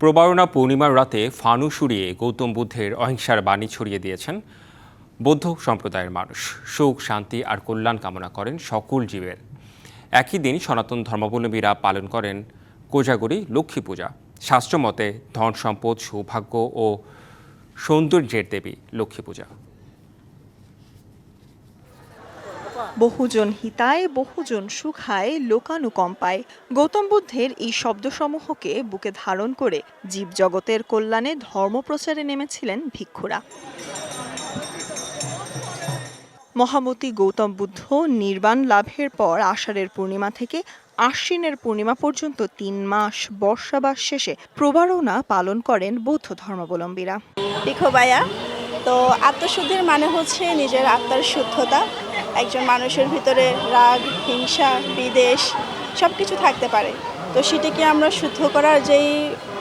প্রবারণা পূর্ণিমার রাতে ফানু সুরিয়ে গৌতম বুদ্ধের অহিংসার বাণী ছড়িয়ে দিয়েছেন বৌদ্ধ সম্প্রদায়ের মানুষ। সুখ, শান্তি আর কল্যাণ কামনা করেন সকল জীবের। একই দিন সনাতন ধর্মাবলম্বীরা পালন করেন কোজাগরি লক্ষ্মী পূজা। শাস্ত্রমতে ধন সম্পদ, সৌভাগ্য ও সৌন্দর্যের দেবী লক্ষ্মী পূজা। বহুজন হিতায়, বহুজন সুখায়, লোকানুকম্পায়। গৌতম বুদ্ধের এই শব্দসমূহকে বুকে ধারণ করে জীবজগতের কল্যাণে ধর্মপ্রচারে নেমেছিলেন ভিক্ষুরা। মহামতি গৌতম বুদ্ধ নির্বাণ লাভের পর আষাঢ়ের পূর্ণিমা থেকে আশ্বিনের পূর্ণিমা পর্যন্ত তিন মাস বর্ষাবাস শেষে প্রবারণা পালন করেন বৌদ্ধ ধর্মাবলম্বীরা। লিখোবায়া তো আত্মশুদ্ধির মানে হচ্ছে নিজের আত্মার শুদ্ধতা। একজন মানুষের ভিতরে রাগ, হিংসা বিদেশ সব কিছু থাকতে পারে। তো সেটাকে আমরা শুদ্ধ করার যেই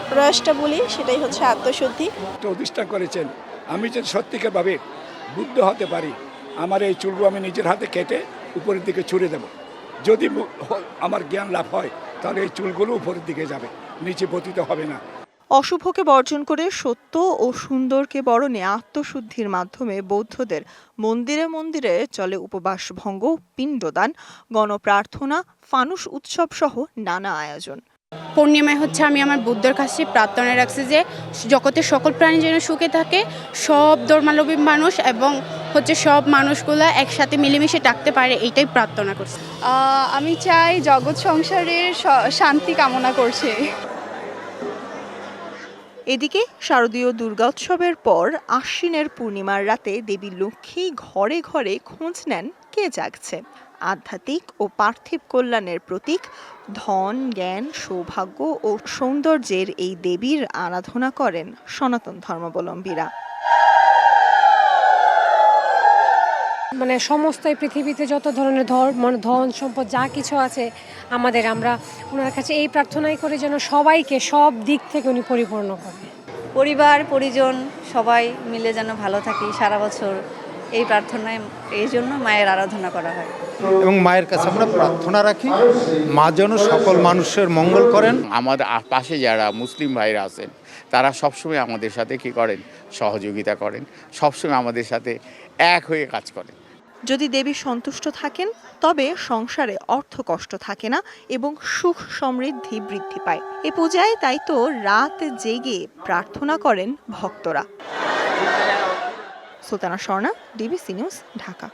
প্রয়াসটা বলি, সেটাই হচ্ছে আত্মশুদ্ধি। প্রতিষ্ঠা করেছেন। আমি যদি সত্যিকারভাবে বুদ্ধ হতে পারি, আমার এই চুলগুলো আমি নিজের হাতে কেটে উপরের দিকে ছুড়ে দেব। যদি আমার জ্ঞান লাভ হয়, তাহলে এই চুলগুলো উপরের দিকে যাবে, নিচে পতিত হবে না। অশুভকে বর্জন করে সত্য ও সুন্দরকে বরণে আত্মশুদ্ধির মাধ্যমে বৌদ্ধদের মন্দিরে মন্দিরে চলে উপবাস ভঙ্গ পিণ্ডদান গণপ্রার্থনা ফানুস উৎসব সহ নানা আয়োজন। পূর্ণিমায় হচ্ছে আমি আমার বুদ্ধর কাছে প্রার্থনা রাখছি যে জগতের সকল প্রাণী যেন সুখে থাকে সব ধর্মালম্বী মানুষ এবং হচ্ছে সব মানুষগুলা একসাথে মিলেমিশে থাকতে পারে এইটাই প্রার্থনা করছি। আমি চাই জগৎ সংসারের শান্তি কামনা করছি। এদিকে শারদীয় দুর্গোৎসবের পর আশ্বিনের পূর্ণিমার রাতে দেবী লক্ষ্মী ঘরে ঘরে খোঁজ নেন কে জাগছে। আধ্যাত্মিক ও পার্থিব কল্যাণের প্রতীক, ধন, জ্ঞান, সৌভাগ্য ও সৌন্দর্যের এই দেবীর আরাধনা করেন সনাতন ধর্মাবলম্বীরা। মানে সমস্ত এই পৃথিবীতে যত ধরনের ধর মানে ধন সম্পদ যা কিছু আছে আমাদের, আমরা ওনার কাছে এই প্রার্থনাই করে যেন সবাইকে সব দিক থেকে উনি পরিপূর্ণ করে পরিবার, পরিজন সবাই মিলে যেন ভালো থাকি সারা বছর। এই প্রার্থনায় এই জন্য মায়ের আরাধনা করা হয়। এবং মায়ের কাছে আমরা প্রার্থনা রাখি মা যেন সকল মানুষের মঙ্গল করেন। আমাদের পাশে যারা মুসলিম ভাইরা আছেন তারা সবসময় আমাদের সাথে কি করেন? সহযোগিতা করেন সবসময় আমাদের সাথে এক হয়ে কাজ করেন। যদি দেবী সন্তুষ্ট থাকেন তবে সংসারে অর্থ কষ্ট থাকে না এবং সুখ সমৃদ্ধি বৃদ্ধি পায়। এ পূজায় তাই তো রাত জেগে প্রার্থনা করেন ভক্তরা। Sultana Swarna DBC news Dhaka.